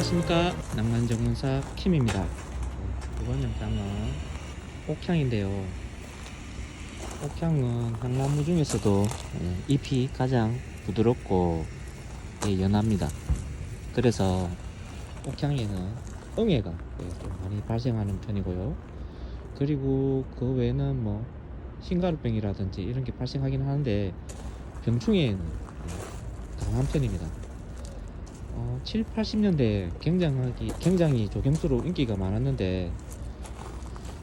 안녕하십니까. 낭만전문사 킴입니다. 이번 영상은 옥향인데요. 옥향은 향나무 중에서도 예, 잎이 가장 부드럽고 예, 연합니다. 그래서 옥향에는 응애가 예, 좀 많이 발생하는 편이고요. 그리고 그 외에는 뭐 흰가루병이라든지 이런 게 발생하긴 하는데 병충해에는 예, 강한 편입니다 어, 7, 80년대 굉장하기, 굉장히 조경수로 인기가 많았는데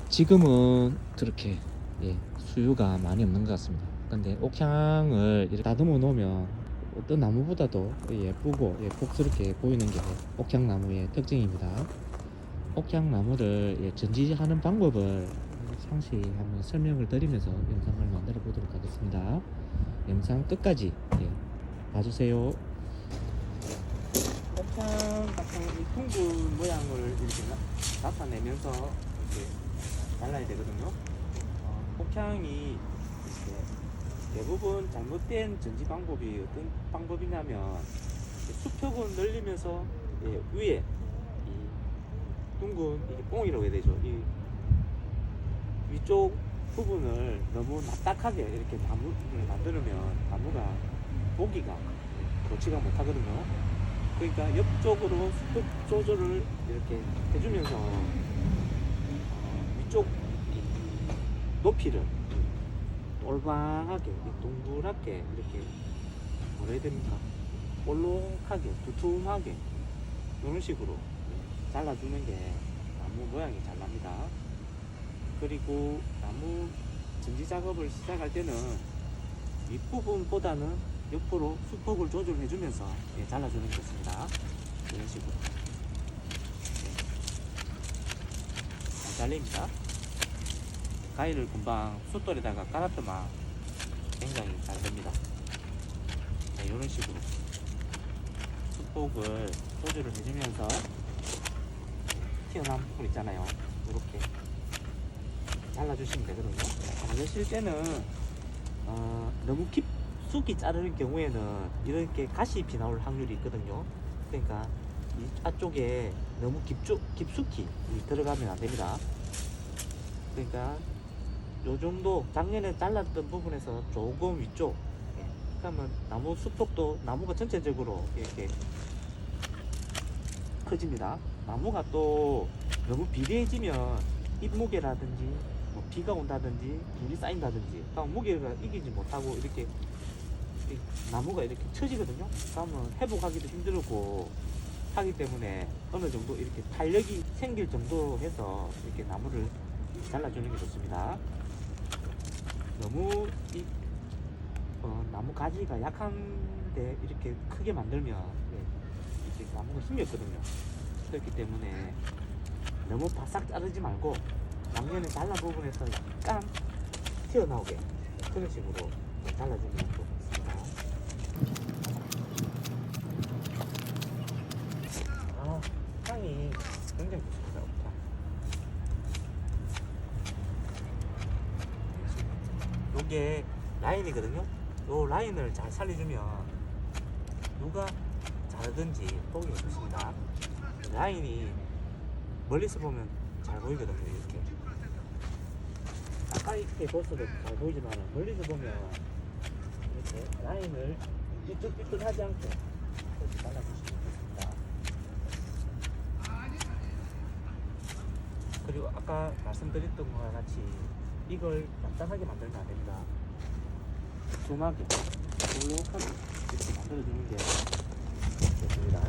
지금은 그렇게 예, 수요가 많이 없는 것 같습니다. 근데 옥향을 다듬어 놓으면 어떤 나무보다도 예쁘고 예, 복스럽게 보이는 게 옥향나무의 특징입니다. 옥향나무를 예, 전지하는 방법을 상시 한번 설명을 드리면서 영상을 만들어 보도록 하겠습니다. 영상 끝까지 예, 봐주세요. 옥향 같은 이 둥근 모양을 이렇게 나, 타내면서 이렇게 잘라야 되거든요. 어, 이렇게 대부분 잘못된 전지 방법이 어떤 방법이냐면 수평을 늘리면서 예, 위에 이 둥근 이게 뽕이라고 해야 되죠. 이 위쪽 부분을 너무 납작하게 이렇게 나무를 만들면 나무가 보기가 좋지가 못하거든요. 그러니까 옆쪽으로 수평 조절을 이렇게 해주면서 어, 위쪽 이 높이를 올방하게 이 동그랗게 이렇게 뭐라 해야 됩니까? 볼록하게 두툼하게 이런 식으로 잘라주는 게 나무 모양이 잘 납니다. 그리고 나무 전지 작업을 시작할 때는 윗부분보다는 옆으로 수폭을 조절해주면서 예, 잘라주는 게 좋습니다. 이런 식으로. 네. 잘 잘립니다. 가위를 금방 숫돌에다가 깔았더만 굉장히 잘 됩니다. 네, 이런 식으로 수폭을 조절을 해주면서 튀어나온 부분 있잖아요. 이렇게 잘라주시면 되거든요. 자르실 때는 어, 너무 깊 숙이 자르는 경우에는 이렇게 가시잎이 나올 확률이 있거든요. 그러니까 이 앞쪽에 너무 깊숙, 깊숙이 들어가면 안 됩니다. 그러니까 요 정도 작년에 잘랐던 부분에서 조금 위쪽 예, 그러면 나무 수폭도 나무가 전체적으로 이렇게 커집니다. 나무가 또 너무 비대해지면 잎무게라든지 뭐 비가 온다든지 물이 쌓인다든지 무게가 이기지 못하고 이렇게 이 나무가 이렇게 처지거든요. 그러면 회복하기도 힘들고 하기 때문에 어느 정도 이렇게 탄력이 생길 정도로 해서 이렇게 나무를 잘라주는 게 좋습니다. 너무 이 어, 나무 가지가 약한데 이렇게 크게 만들면 예, 이렇게 나무가 힘이 없거든요. 그렇기 때문에 너무 바싹 자르지 말고 양면에 잘라 부분에서 약간 튀어나오게 그런 식으로 잘라주면 좋습니다. 아, 향이 굉장히 좋습니다. 요게 라인이거든요. 요 라인을 잘 살려주면 누가 자르든지 보기 좋습니다. 라인이 멀리서 보면 잘 보이거든요. 이렇게 가까이 이렇게 봤어도 잘 보이지만 멀리서 보면 이렇게 라인을 삐뚤삐뚤하지 않고 이렇게 잘라주시면 좋습니다. 그리고 아까 말씀드렸던 것과 같이 이걸 납작하게 만들면 안 됩니다. 두툼하게, 볼록하게 이렇게 만들어주는 게 좋습니다.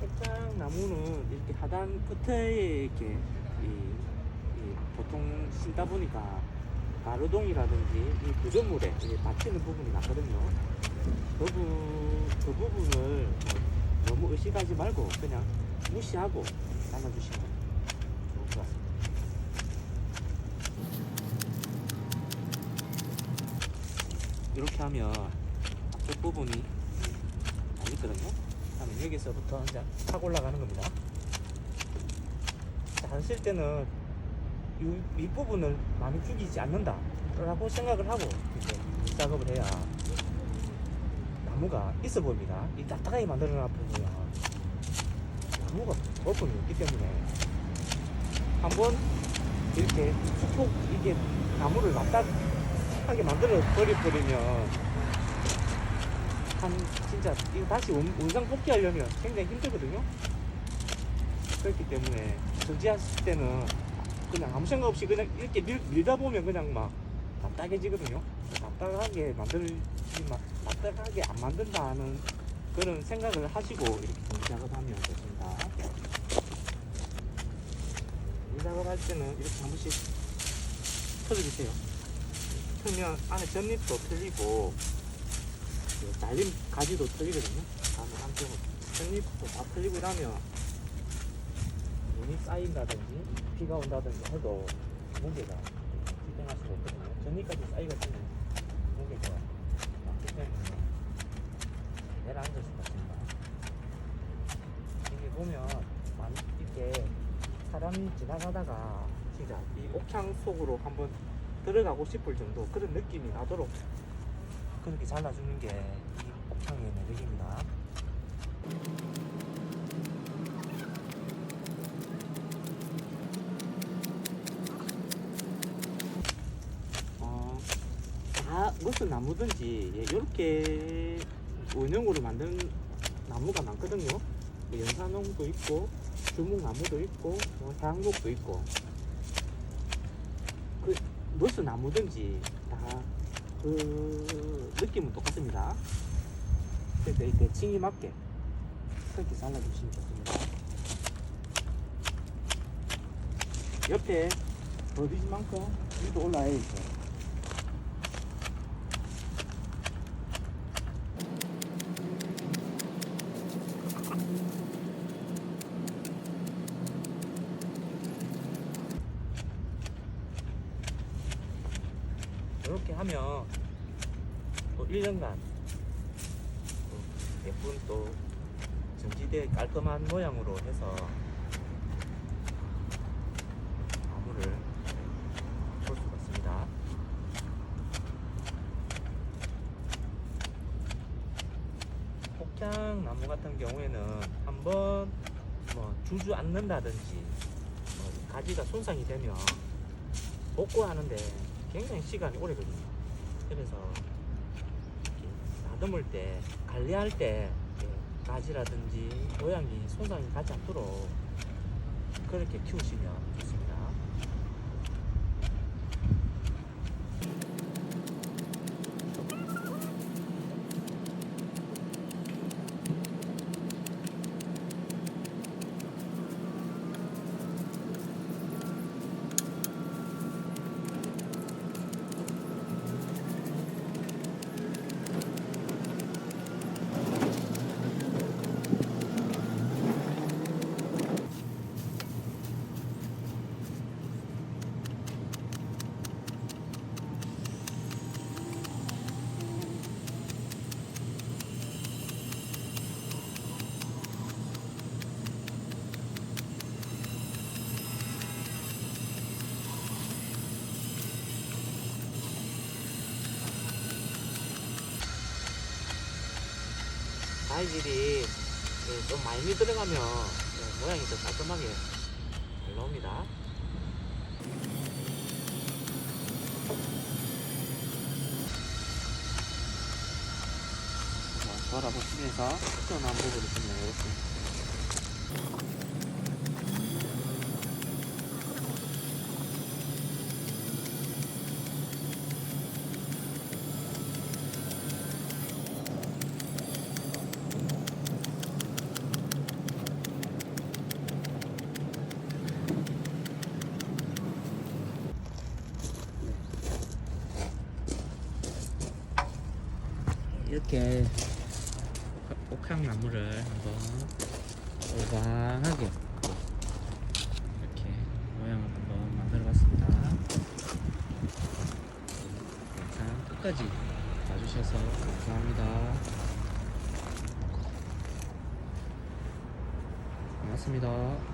책장 나무는 이렇게 하단 끝에 이렇게 이, 이 보통 심다 보니까 가로동이라든지 이 구조물에 이게 받치는 부분이 많거든요. 그, 부, 그 부분을 뭐 너무 의식하지 말고 그냥 무시하고 잘라주시면 좋을 것 같습니다. 이렇게 하면 앞쪽 부분이 안 있거든요. 하면 여기서부터 이제 확 올라가는 겁니다. 자, 하실 때는 이 윗부분을 많이 죽이지 않는다 라고 생각을 하고 이렇게 작업을 해야 나무가 있어 보입니다. 이 딱딱하게 만들어 놔보면 나무가 거품이 없기 때문에 한번 이렇게 수폭 이게 나무를 납작하게 만들어 버려 버리면 한 진짜 이거 다시 원, 원상 복귀하려면 굉장히 힘들거든요. 그렇기 때문에 정지하실 때는 그냥 아무 생각 없이 그냥 이렇게 밀, 밀다 보면 그냥 막 답답해지거든요. 답답하게 만들지 마, 답답하게 안 만든다는 그런 생각을 하시고 이렇게 작업하면 좋습니다. 이 작업할 때는 이렇게 한 번씩 털어주세요. 틀면 안에 전립도 틀리고 그 잘린 가지도 틀리거든요. 다음에 한쪽은 전립도 다 틀리고 이러면 눈이 쌓인다든지 비가 온다든지 해도 무게가 실행할 수가 없거든요. 전립까지 막기 때문에 내려앉을 수가 있습니다. 이게 보면 만- 이렇게 사람이 지나가다가 진짜 이 옥향 속으로 한번 들어가고 싶을 정도 그런 느낌이 나도록 그렇게 잘라주는 게 이 옥향의 매력입니다. 어, 다 무슨 나무든지 이렇게 원형으로 만든 나무가 많거든요. 뭐 연산홍도 있고 주목나무도 있고 뭐 향목도 있고 그 무슨 나무든지 다 그 느낌은 똑같습니다. 그래서 이 대칭이 맞게 그렇게 잘라주시면 좋습니다. 옆에 버디지만큼 위도 올라야죠. 이렇게 하면 또 1년간 또 예쁜 또 전지대 깔끔한 모양으로 해서 나무를 볼 수가 있습니다. 폭향 나무 같은 경우에는 한번 뭐 주주 않는다든지 뭐 가지가 손상이 되면 복구하는데 굉장히 시간이 오래 걸립니다. 그래서 다듬을 때 관리할 때 이렇게 가지라든지 모양이 손상이 가지 않도록 그렇게 키우시면 좋습니다. 가위질이 예, 좀 많이 들어가면 예, 모양이 더 깔끔하게 잘 나옵니다. 자, 돌아보시면서 튀어나온 부분을 좀 내겠습니다. 이렇게 옥향나무를 한번 오방하게 이렇게 모양을 한번 만들어 봤습니다. 영상 끝까지 봐주셔서 감사합니다. 고맙습니다.